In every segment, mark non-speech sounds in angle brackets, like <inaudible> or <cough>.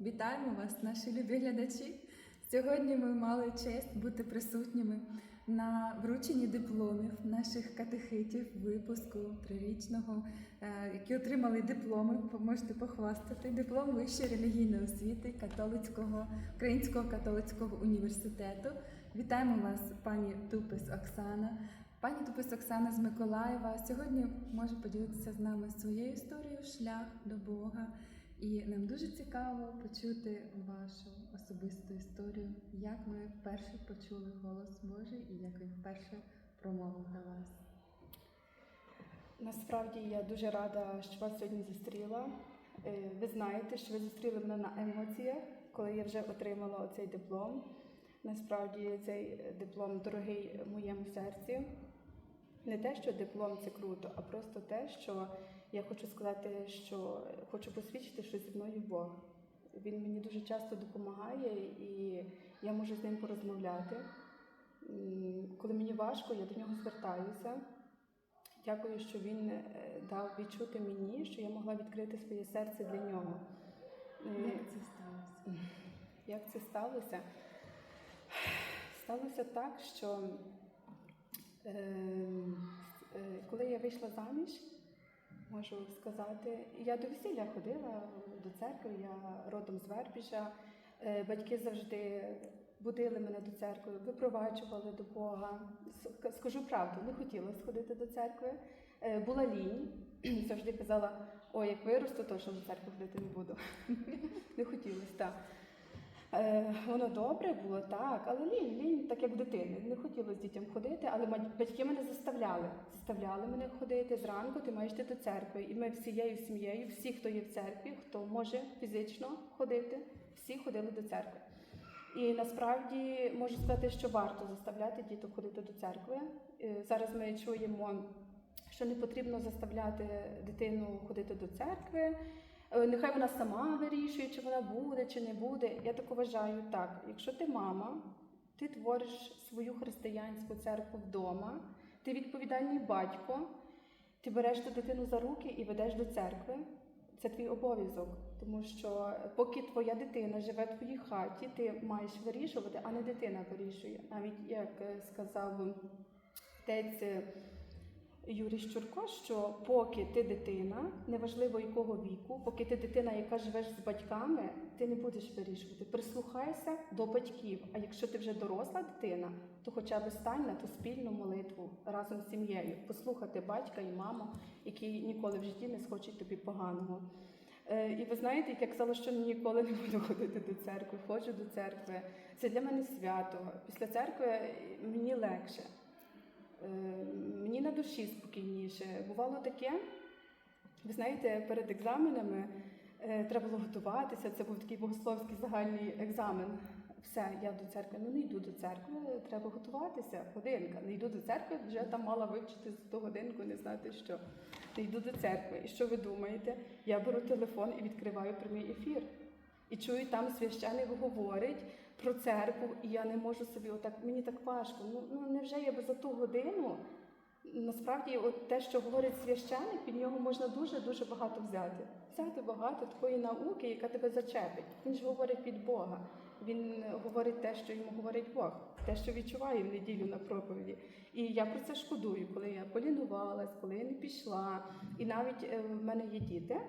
Вітаємо вас, наші любі глядачі. Сьогодні ми мали честь бути присутніми на врученні дипломів наших катехитів випуску трирічного, е, які отримали дипломи. Можете похвастати. Диплом вищої релігійної освіти католицького Українського католицького університету. Вітаємо вас, пані Тупис Оксана. Пані Тупис Оксана з Миколаєва сьогодні може поділитися з нами своєю історією шлях до Бога. І нам дуже цікаво почути вашу особисту історію, як ви вперше почули голос Божий і як він вперше промовив до вас. Насправді я дуже рада, що вас сьогодні зустріла. Е, Ви знаєте, що ви зустріли мене на емоціях, коли я вже отримала оцей диплом. Насправді цей диплом дорогий моєму серцю. Не те, що диплом це круто, а просто те, що я хочу сказати, що хочу посвідчити, що зі мною Бог. Він мені дуже часто допомагає, і я можу з ним порозмовляти. Коли мені важко, я до нього звертаюся. Дякую, що він е, дав відчути мені, що я могла відкрити своє серце для нього. Е, Як це сталося? <laughs> Як це сталося? Сталося так, що е, е, коли я вийшла заміж, можу сказати, я до весілля ходила до церкви, я родом з Вербіжа. Е, Батьки завжди будили мене до церкви, випроваджували до Бога. Скажу правду, не хотіла сходити до церкви. Е, Була лінь, <clears throat> завжди казала, ой, як виросту, то що до церкви ходити не буду. <laughs> Не хотілося, так. Е, воно добре було, так, але лінь, лінь, так як дитини. Не хотілося дітям ходити, але батьки мене заставляли. Заставляли мене ходити зранку, ти маєш йти до церкви. І ми всією сім'єю, всі, хто є в церкві, хто може фізично ходити, всі ходили до церкви. І насправді можу сказати, що варто заставляти діток ходити до церкви. Е, Зараз ми чуємо, що не потрібно заставляти дитину ходити до церкви. Е, Нехай вона сама вирішує, чи вона буде, чи не буде. Я так вважаю так. Якщо ти мама, ти твориш свою християнську церкву вдома, ти відповідальний батько, ти береш ту дитину за руки і ведеш до церкви. Це твій обов'язок, тому що поки твоя дитина живе в твоїй хаті, ти маєш вирішувати, а не дитина вирішує. Навіть як е, сказав отець е, Юрій Щурко, що поки ти дитина, неважливо якого віку, поки ти дитина, яка живеш з батьками, ти не будеш вирішувати. Прислухайся до батьків. А якщо ти вже доросла дитина, то хоча б стань на ту спільну молитву разом з сім'єю, послухати батька і маму, які ніколи в житті не схочуть тобі поганого. Е, І ви знаєте, як я казала, що ніколи не буду ходити до церкви, ходжу до церкви. Це для мене свято. Після церкви мені легше. Е, Мені на душі спокійніше. Бувало таке, ви знаєте, перед екзаменами е, треба було готуватися. Це був такий богословський загальний екзамен. Все, я до церкви, ну не йду до церкви, треба готуватися. Годинка. Не йду до церкви, вже там мала вивчити за ту годинку, не знати що. Не йду до церкви. І що ви думаєте? Я беру телефон і відкриваю прямий ефір. І чую, там священик говорить про церкву, і я не можу собі отак, мені так важко. Ну, ну невже я би за ту годину? Насправді, от те, що говорить священик, від нього можна дуже-дуже багато взяти. Взяти багато такої науки, яка тебе зачепить. Він ж говорить від Бога. Він говорить те, що йому говорить Бог, те, що відчуває в неділю на проповіді. І я про це шкодую, коли я полінувалась, коли я не пішла. І навіть е, в мене є діти.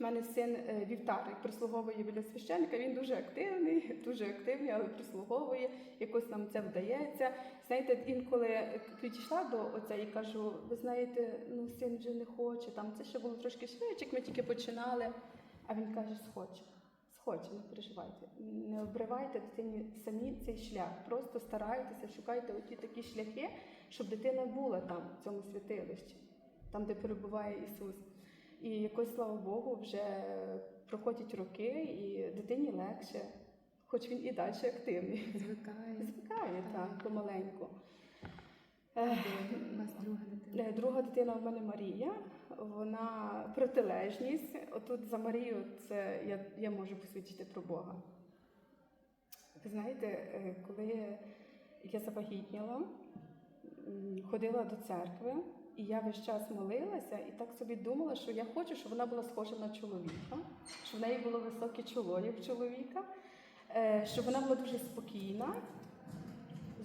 У мене син е, вівтарник прислуговує біля священника. Він дуже активний, <laughs> дуже активний, але прислуговує. Якось нам це вдається. Знаєте, інколи підійшла до отця і кажу: ви знаєте, ну син вже не хоче. Там це ще було трошки швидше, як ми тільки починали. А він каже: схоче. Схоче, не переживайте. Не обривайте дитині самі цей шлях. Просто старайтеся, шукайте оті такі шляхи, щоб дитина була там, в цьому святилищі, там, де перебуває Ісус. І якось, слава Богу, вже проходять роки, і дитині легше, хоч він і далі активний. Звикає. Звикає так, помаленьку. У вас друга дитина. Е, Друга дитина в мене Марія. Вона протилежність. Отут за Марію це я, я можу посвідчити про Бога. Ви знаєте, е, коли я завагітніла, ходила до церкви, і я весь час молилася і так собі думала, що я хочу, щоб вона була схожа на чоловіка, щоб в неї було високе чоло, як чоловіка, е, щоб вона була дуже спокійна,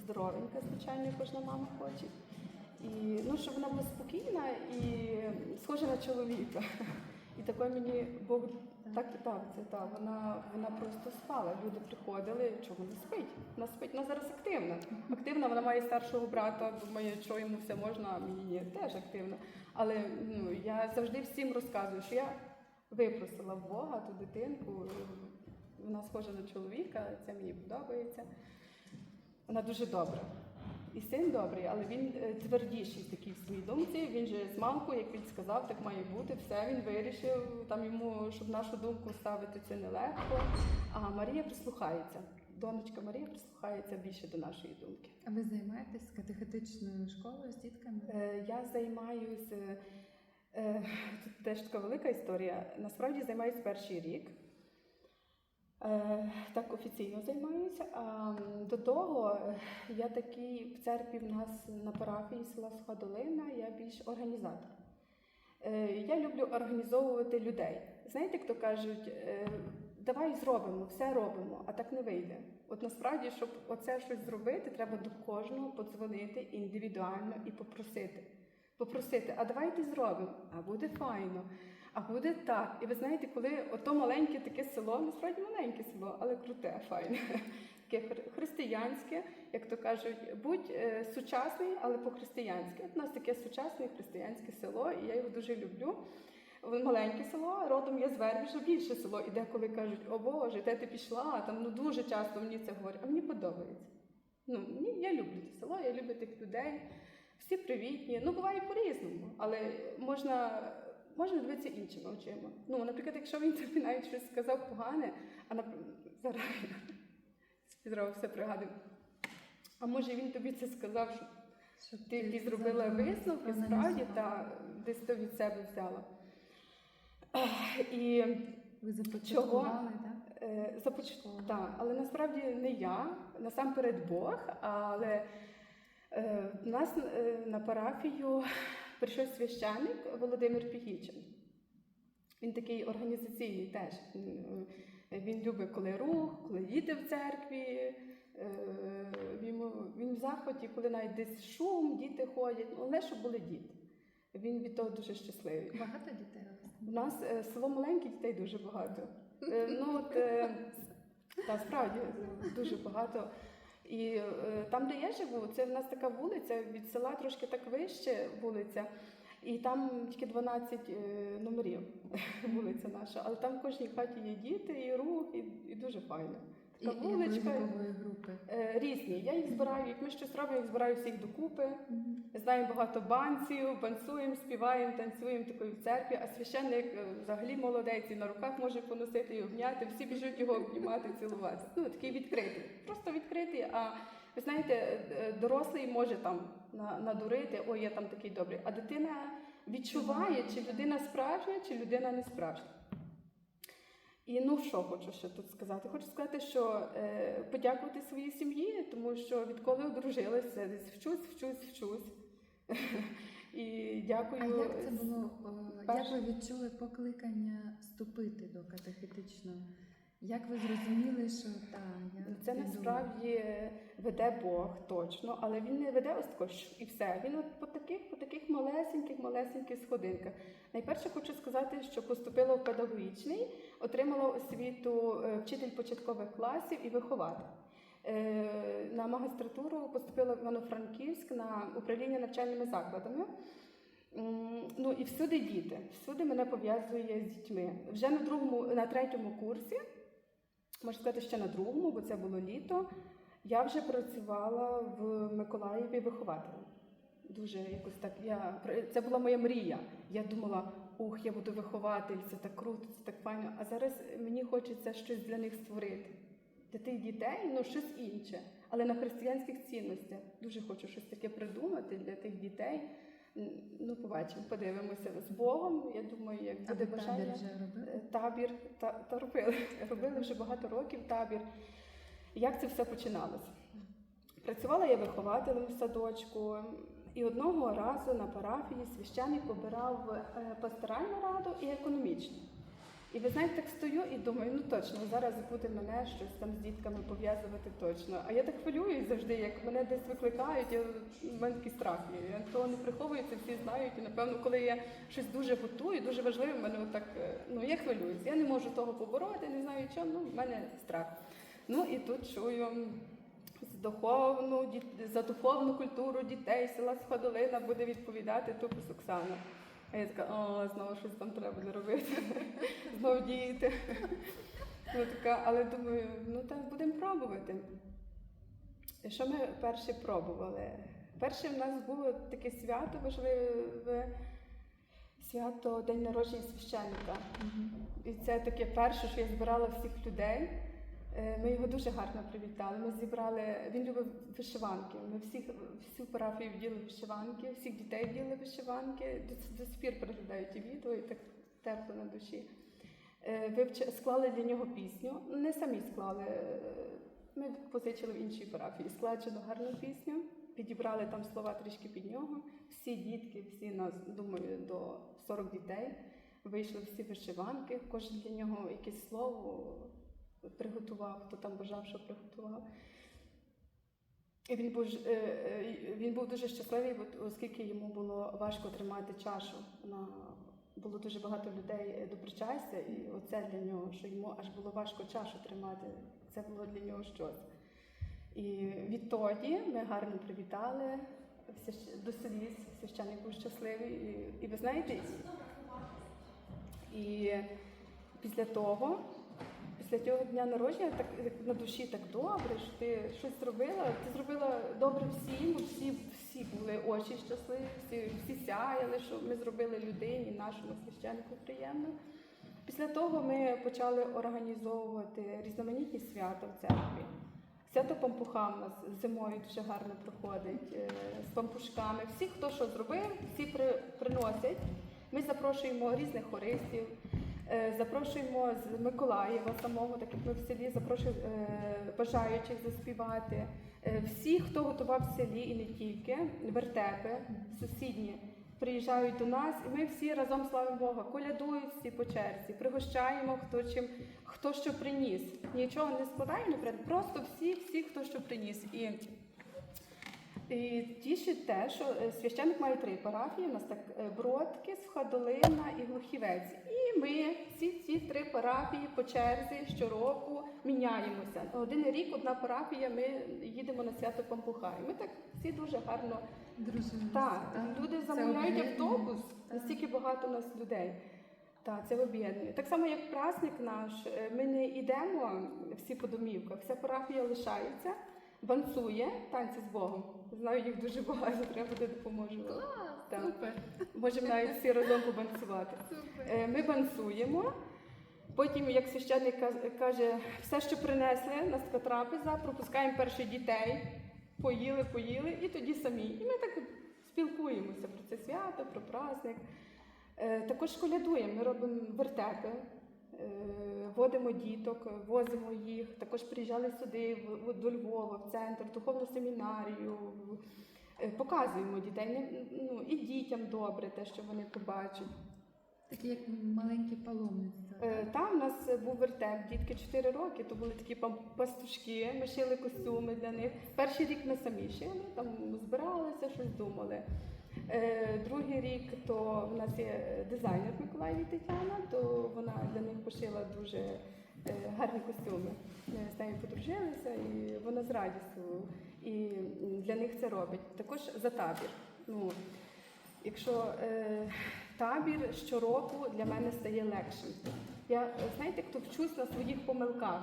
здоровенька, звичайно, кожна мама хоче. І ну, щоб вона була спокійна і схожа на чоловіка. І такою мені Бог так, так, це так. Вона, вона просто спала. Люди приходили, чого вона спить? Вона спить, вона зараз активна. Активна, вона має старшого брата, думає, що йому все можна, а мені ні, теж активна. Але ну, я завжди всім розказую, що я випросила в Бога ту дитинку. Вона схожа на чоловіка, це мені подобається. Вона дуже добра. І син добрий, але він е, твердіший такий в своїй думці. Він же з мамку, як він сказав, так має бути. Все він вирішив. Там йому, щоб нашу думку ставити, це нелегко. А Марія прислухається. Донечка Марія прислухається більше до нашої думки. А ви займаєтесь катехетичною школою з дітками? Е, Я займаюся е, тут теж така велика історія. Насправді займаюся перший рік. Е, Так офіційно займаюся. А до того е, я такий в церкві в нас на парафії села Суха Долина, я більш організатор. Е, Я люблю організовувати людей. Знаєте, як то кажуть, давай зробимо, все робимо, а так не вийде. От насправді, щоб оце щось зробити, треба до кожного подзвонити індивідуально і попросити. Попросити, а давайте зробимо, а буде файно, а буде так. І ви знаєте, коли ото маленьке таке село, насправді маленьке село, але круте, файне, <laughs> таке хр- християнське, як то кажуть, будь е, сучасний, але по-християнськи. От У нас таке сучасне християнське село, і я його дуже люблю. Маленьке село, родом я з Вербіжа, більше село. І деколи кажуть, о Боже, де ти пішла? Там ну дуже часто мені це говорять, а мені подобається. Ну, мені, я люблю це село, я люблю тих людей. Всі привітні. Ну, буває по-різному, але можна, можна дивитися іншими очима. Ну, наприклад, якщо він тобі навіть щось сказав погане, а нап... зараз я зразу все пригадую. А може він тобі це сказав, що Щоб ти якісь зробила висновки, справді, та десь то від себе взяла. І Ви започаткували, так? Е, Започ... Так, але насправді не я, насамперед Бог. Але е, в нас е, на парафію прийшов священник Володимир Пігічин. Він такий організаційний теж. Він, е, любить, коли рух, коли діти в церкві. е, Він, він в захваті, коли навіть десь шум, діти ходять, ну, але щоб були діти. Він від того дуже щасливий. Багато дітей у нас е, село маленьке, дітей дуже багато. Ну, от, та, справді, дуже багато. І е, там, де я живу, це в нас така вулиця, від села трошки так вище вулиця, і там тільки 12 е, номерів <laughs> вулиця наша. Але там в кожній хаті є діти, і рух, і, і дуже файно. Та вуличка групи? е, різні. Я їх збираю, як ми щось робимо, я їх збираю всіх докупи. Знаємо багато банців, банцюємо, співаємо, танцюємо такою в церкві, а священник е, взагалі молодець і на руках може поносити і обняти. Всі біжуть його обнімати, цілувати. Ну такий відкритий, просто відкритий. А ви знаєте, е, дорослий може там надурити, ой, я там такий добрий. А дитина відчуває, чи людина справжня, чи людина не справжня. І ну що хочу ще тут сказати? Хочу сказати, що е, подякувати своїй сім'ї, тому що відколи одружилася, десь вчусь, вчусь, вчусь. <laughs> І дякую. А як це було? о, Як ви відчули покликання вступити до катехетичного? Як ви зрозуміли, що та я Це піду? насправді веде Бог точно, але він не веде ось тако і все. Він от по таких, по таких малесеньких, малесеньких сходинках. Найперше хочу сказати, що поступила в педагогічний, отримала освіту е, вчитель початкових класів і вихователь. Е, На магістратуру поступила в Івано-Франківськ на управління навчальними закладами. Ну і всюди діти, всюди мене пов'язує з дітьми. Вже на другому, на третьому курсі, можна сказати, ще на другому, бо це було літо. Я вже працювала в Миколаєві вихователем. Дуже якось так. Я це була моя мрія. Я думала, ух, я буду вихователь, це так круто, це так файно. А зараз мені хочеться щось для них створити. Для тих дітей, ну щось інше, але на християнських цінностях. Дуже хочу щось таке придумати для тих дітей. Ну, побачимо, подивимося з Богом. Я думаю, як буде а бажання. табір вже робили? Е, Табір та, та робили. робили вже багато років табір. Як це все починалося? Працювала я вихователем в садочку. І одного разу на парафії священник обирав е, пасторальну раду і економічну. І ви знаєте, так стою і думаю, ну точно, зараз буде мене щось там з дітками пов'язувати точно. А я так хвилююсь завжди, як мене десь викликають, я, в мене такий страх. Я того не приховую, це всі знають. І напевно, коли я щось дуже готую, дуже важливе, в мене отак, е, ну я хвилююсь. Я не можу того побороти, не знаю чого, ну в мене страх. Ну і тут чую з духовну, за духовну культуру дітей села Сходолина буде відповідати Тупус Оксана. А я така, о, знову щось там треба буде робити, <laughs> знову діяти. Ну, така, але думаю, ну так будемо пробувати. І Що ми перше пробували? Перше в нас було таке свято важливе, свято День народження священника. І це таке перше, що я збирала всіх людей. Е, Ми його дуже гарно привітали. Ми зібрали. Він любив вишиванки. Ми всіх всю парафію вділи вишиванки, всіх дітей вділи вишиванки. До, до сих пір переглядають відео і так тепло на душі. Е, Вивч... Склали для нього пісню. Не самі склали. е, Ми позичили в іншій парафії. Складчину гарну пісню. Підібрали там слова трішки під нього. Всі дітки, всі нас, думаю, до 40 дітей. Вийшли всі вишиванки, кожен для нього якесь слово приготував, хто там бажав, що приготував. І він був, е, е, він був дуже щасливий, оскільки йому було важко тримати чашу. На, було дуже багато людей е, до причастя, і оце для нього, що йому аж було важко чашу тримати, це було для нього щось. І відтоді ми гарно привітали до селі, священник був щасливий. І, і ви знаєте, і після того, після цього дня народження, так на душі так добре, що ти щось зробила. Ти зробила добре всім, всі, всі були очі щасливі, всі, всі сяяли, що ми зробили людині, нашому священнику приємно. Після того ми почали організовувати різноманітні свята в церкві. Свято пампуха в нас зимою дуже гарно проходить е, з пампушками. Всі, хто що зробив, всі приносять. Ми запрошуємо різних хористів, запрошуємо з Миколаєва самого, так як ми в селі, запрошуємо е, бажаючих заспівати. Е, всі, хто готував в селі і не тільки, вертепи сусідні. Приїжджають до нас, і ми всі разом славимо Бога, колядують всі по черзі, пригощаємо хто чим, хто що приніс. Нічого не складаємо наперед, просто всі, всі, хто що приніс. І, і тішить те, що е, священник має три парафії. У нас так е, Бродки, Сходолина і Глухівець. І ми всі ці три парафії по черзі щороку міняємося. Один рік одна парафія, ми їдемо на свято Пампуха. І ми так всі дуже гарно Дружина. так, люди замовляють автобус, Так. настільки багато у нас людей. Так, це об'єднує. Так само, як праздник наш, е, ми не йдемо всі по домівках, вся парафія лишається, банцує танці з Богом. Знаю, їх дуже багато, треба буде допоможу. Клас, супер, Можемо навіть всі разом побанцювати. супер. Е, Ми банцуємо. Потім, як священник каже, все, що принесли, у нас така трапеза, пропускаємо перших дітей, поїли, поїли, і тоді самі. І ми так спілкуємося про це свято, про праздник. Е, Також колядуємо, ми робимо вертепи, водимо діток, возимо їх. Також приїжджали сюди, до Львова, в центр, в духовну семінарію. Е, Показуємо дітей. Ну, і дітям добре те, що вони побачать. Такі як маленькі паломництва. Е, Там у нас був вертеп, дітки 4 роки, то були такі пастушки, ми шили костюми для них. Перший рік ми самі шили, там збиралися, щось думали. Е, Другий рік то в нас є дизайнер в Миколаєві Тетяна, то вона для них пошила дуже е, гарні костюми. Ми з нею подружилися, і вона з радістю і для них це робить. Також за табір. Ну, якщо е, табір щороку для мене стає легшим. Я знаєте, хто вчусь на своїх помилках.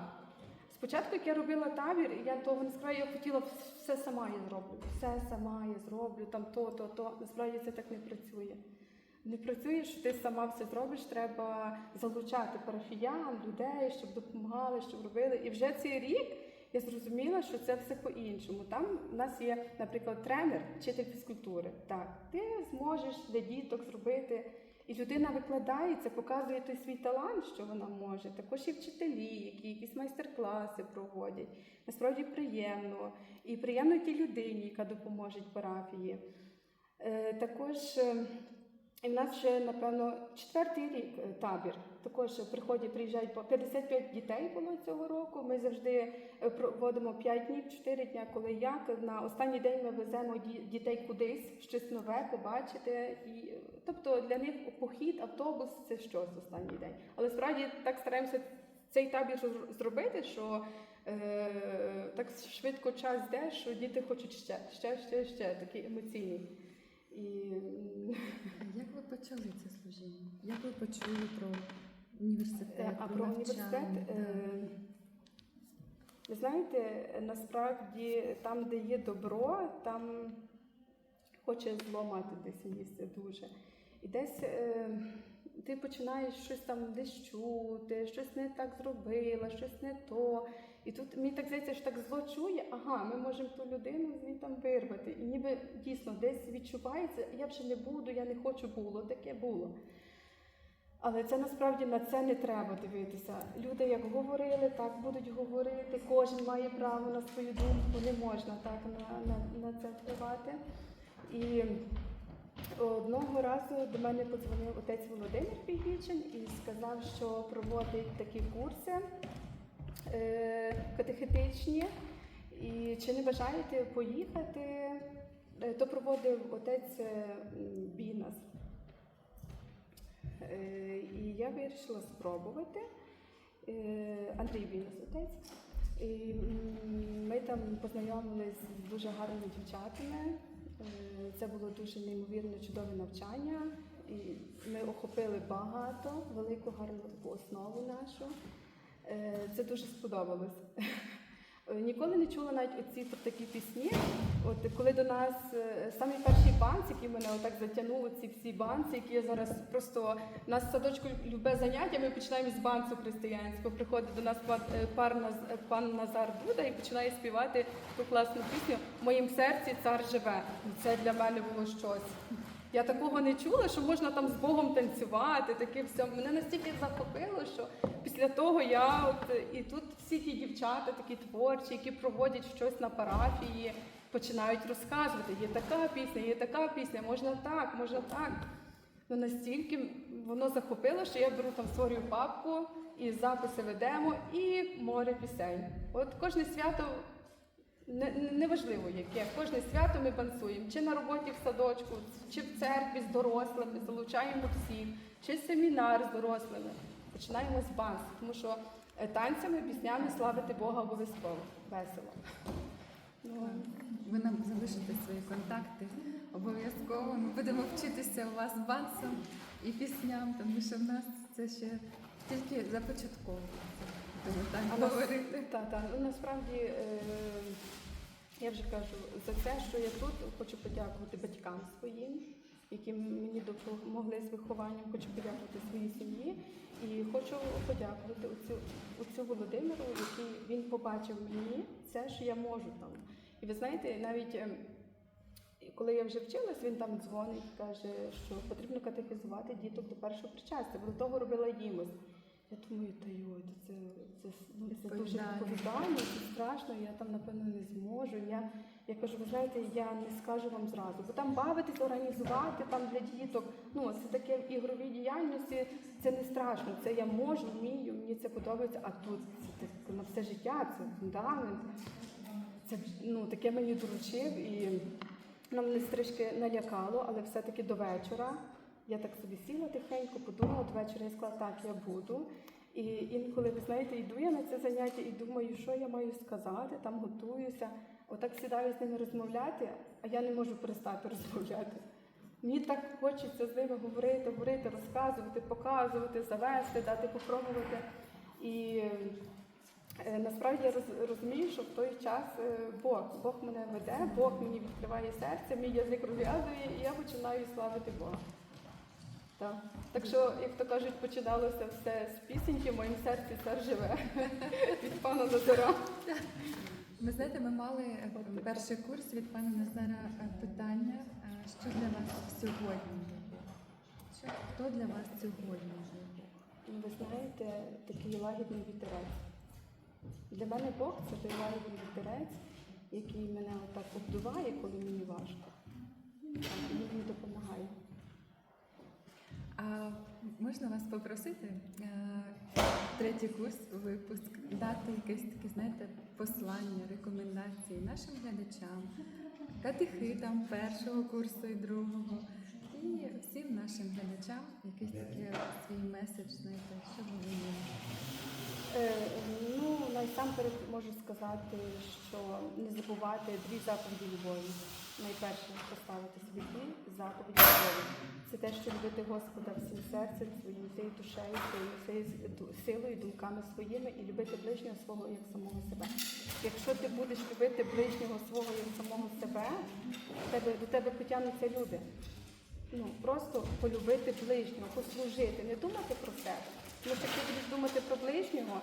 Спочатку, як я робила табір, і я того не скажу, я хотіла все сама я зроблю. Все сама я зроблю, там то, то, то. Насправді це так не працює. Не працює, що ти сама все зробиш, треба залучати парафіян, людей, щоб допомагали, щоб робили. І вже цей рік я зрозуміла, що це все по-іншому. Там в нас є, наприклад, тренер, вчитель фізкультури. Так, ти зможеш для діток зробити. І людина викладається, показує той свій талант, що вона може. Також і вчителі, які якісь майстер-класи проводять. Насправді приємно. І приємно тій людині, яка допоможе парафії. Е, Також е, і в нас вже, напевно, четвертий рік е, табір. Також приходять, приїжджають по 55 дітей було цього року. Ми завжди е, проводимо 5 днів, 4 дня, коли як. На останній день ми веземо дітей кудись, щось нове побачити. І, е, тобто для них похід, автобус це щось останній день. Але справді так стараємося цей табір зробити, що е, так швидко час йде, що діти хочуть ще, ще, ще, ще, такі емоційні. І <laughs> почали це служіння? Як ви почули про університет? Е, А про університет, е, ви знаєте, насправді там, де є добро, там хоче зло мати десь місце дуже. І десь е, ти починаєш щось там десь чути, щось не так зробила, щось не то. І тут мені так здається, що так зло чує, ага, ми можемо ту людину звідти вирвати. І ніби дійсно десь відчувається, я вже не буду, я не хочу було, таке було. Але це насправді на це не треба дивитися. Люди як говорили, так будуть говорити. Кожен має право на свою думку, не можна так на, на, на це впливати. І одного разу до мене подзвонив отець Володимир Пігічин і сказав, що проводить такі курси катехетичні. І чи не бажаєте поїхати? Е, То проводив отець е, Бінас. Е, І я вирішила спробувати. Е, Андрій Бінас, отець. І ми там познайомилися з дуже гарними дівчатами. Е, Це було дуже неймовірне чудове навчання. І ми охопили багато, велику гарну таку основу нашу. Е, Це дуже сподобалось. Е, Ніколи не чула навіть оці такі пісні. От коли до нас е, самі перші банці, які мене отак затягнули, ці всі банці, які я зараз просто у нас садочку любе заняття, ми починаємо з банцу християнського. Приходить до нас пан, пан Назар Дуда і починає співати ту класну пісню В моїм серці цар живе. Це для мене було щось. Я такого не чула, що можна там з Богом танцювати, таке все. Мене настільки захопило, що після того я от і тут всі ті дівчата, такі творчі, які проводять щось на парафії, починають розказувати. Є така пісня, є така пісня, можна так, можна так. Ну настільки воно захопило, що я беру там створюю папку і записи ведемо, і море пісень. От кожне свято Неважливо яке, кожне свято ми пансуємо, чи на роботі в садочку, чи в церкві з дорослими, залучаємо всіх, чи семінар з дорослими. Починаємо з банс, тому що е, танцями, піснями славити Бога обов'язково. Весело. Ну, Ви нам залишите свої контакти. Обов'язково ми будемо вчитися у вас бансам і пісням, тому що в нас це ще тільки започатковується. Тому так говорити. та, та. Ну, насправді, е, я вже кажу, за це, що я тут, хочу подякувати батькам своїм, які мені допомогли з вихованням, хочу подякувати своїй сім'ї. І хочу подякувати оцю, оцю Володимиру, який він побачив мені це, що я можу там. І ви знаєте, навіть ем, коли я вже вчилась, він там дзвонить, каже, що потрібно катехізувати діток до першого причастя, бо до того робила їмось. Я думаю, та йой, це, це, ну, це дуже Відповідально. це страшно, я там, напевно, не зможу. Я, я кажу, ви знаєте, я не скажу вам зразу, бо там бавитись, організувати там для діток, ну це таке в ігровій діяльності, це не страшно, це я можу, вмію, мені це подобається, а тут це так, на все життя, це фундамент. Це ну, таке мені доручив і нам мене трішки налякало, але все-таки до вечора. Я так собі сіла тихенько, подумала, до вечора я сказала, так, я буду. І інколи, ви знаєте, йду я на це заняття і думаю, що я маю сказати, там готуюся. Отак сідаю з ними розмовляти, а я не можу перестати розмовляти. Мені так хочеться з ними говорити, говорити, розказувати, показувати, завести, дати попробувати. І Е, Насправді я роз- розумію, що в той час е, Бог, Бог мене веде, Бог мені відкриває серце, мій язик розв'язує, і я починаю славити Бога. Так. так що, як то кажуть, починалося все з пісеньки, в моїм серці цар живе <laughs> від пана Назара. Ви знаєте, ми мали е, перший курс від пана Назара е, питання, е, що для вас сьогодні? Що, хто для вас сьогодні? Ну, Ви знаєте, такий лагідний вітерець. Для мене Бог це той лагідний вітерець, який мене отак обдуває, коли мені важко. Він мені допомагає. А можна вас попросити е, третій курс, випуск, дати якесь таке, знаєте, послання, рекомендації нашим глядачам, катехитам першого курсу і другого, і всім нашим глядачам якийсь такий свій меседж, знаєте, що ви. Е, ну, насамперед можу сказати, що не забувати дві заповіді любові. Найперше поставити собі дві заповіді любові. Те, що любити Господа всім серцем, своїм всією душею, своєю силою, думками своїми і любити ближнього свого як самого себе. Якщо ти будеш любити ближнього свого як самого себе, тебе, до тебе потягнуться люди. Ну, просто полюбити ближнього, послужити, не думати про себе. Тому що ти будеш думати про ближнього,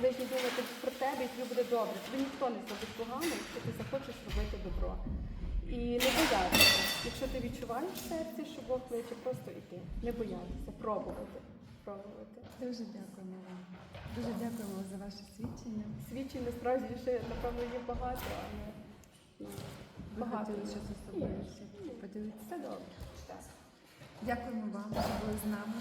ближній думати про тебе і тобі буде добре. Тобі ніхто не зробить погано, якщо ти захочеш робити добро. І не боятися. Якщо ти відчуваєш в серці, що Бог кличе, просто йти. Не боятися, пробувати. Пробувати. Дуже дякуємо вам. Дуже дякуємо за ваше свідчення. Свідчень насправді ще, напевно, є багато, але ну, Ви багато. щось особливе ще поділитися. Все добре. Так. Дякуємо вам, що були з нами.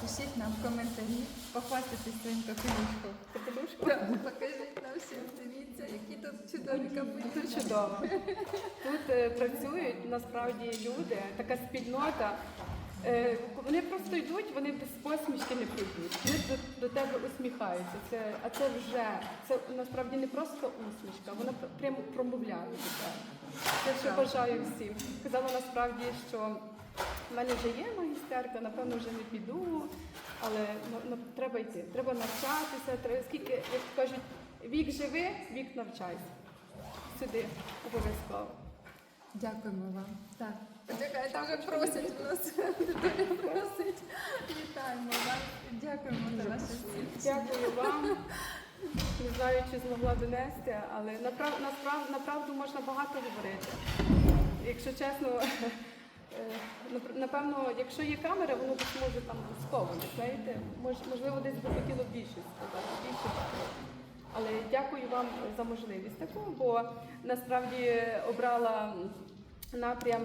Пишіть нам в коментарі, похвастайтесь своїм капелюшком. Капелюшку? Покажіть нам всім, дивіться, які тут чудові капелюшки. Тут чудово. Тут е, працюють насправді люди, така спільнота. Е, вони просто йдуть, вони без посмішки не прийдуть. Вони до, до тебе усміхаються. Це, а це вже це насправді не просто усмішка, вона пр- прямо промовляє до тебе. Це що бажаю всім. Казала насправді, що в мене вже є магістерка, напевно, вже не піду, але ну, ну, треба йти. Треба навчатися. Треба, скільки, як кажуть, вік живи, вік навчайся. Сюди обов'язково. Дякуємо вам. Так, почекайте, вже просять у нас. Просить. Вітаємо вас. Дякуємо за ваше свідчення. Дякую вам. Не знаю, чи змогла донести, але направду можна багато говорити. Якщо чесно, напевно, якщо є камера, воно десь може там сховане, знаєте. Мож, можливо, десь би хотіло більше сказати, більше. Але дякую вам за можливість таку, бо насправді обрала напрям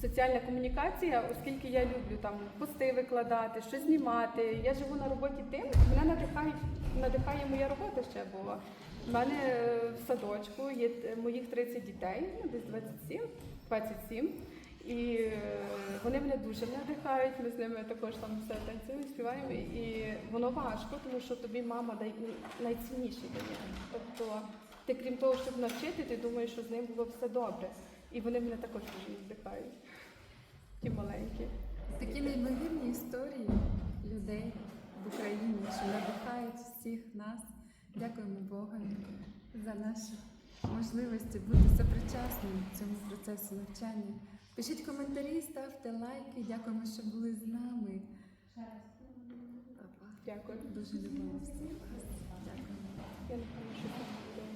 соціальна комунікація, оскільки я люблю там пости викладати, щось знімати. Я живу на роботі тим, мене надихають, надихає моя робота ще, бо в мене е, в садочку є е, моїх 30 дітей, ну, десь 27, 27. І е, вони мене дуже надихають. Ми з ними також там все танцюємо, співаємо. І воно важко, тому що тобі мама дає найцінніше дає. Тобто, ти крім того, щоб навчити, ти думаєш, що з ним було все добре. І вони мене також дуже надихають. Ті маленькі. Такі неймовірні історії людей в Україні, що надихають всіх нас. Дякуємо Богу за наші можливості бути сопричасним цьому процесу навчання. Пишіть коментарі, ставте лайки. Дякуємо, що були з нами. Дякую. Дуже любимо всіх вас. Що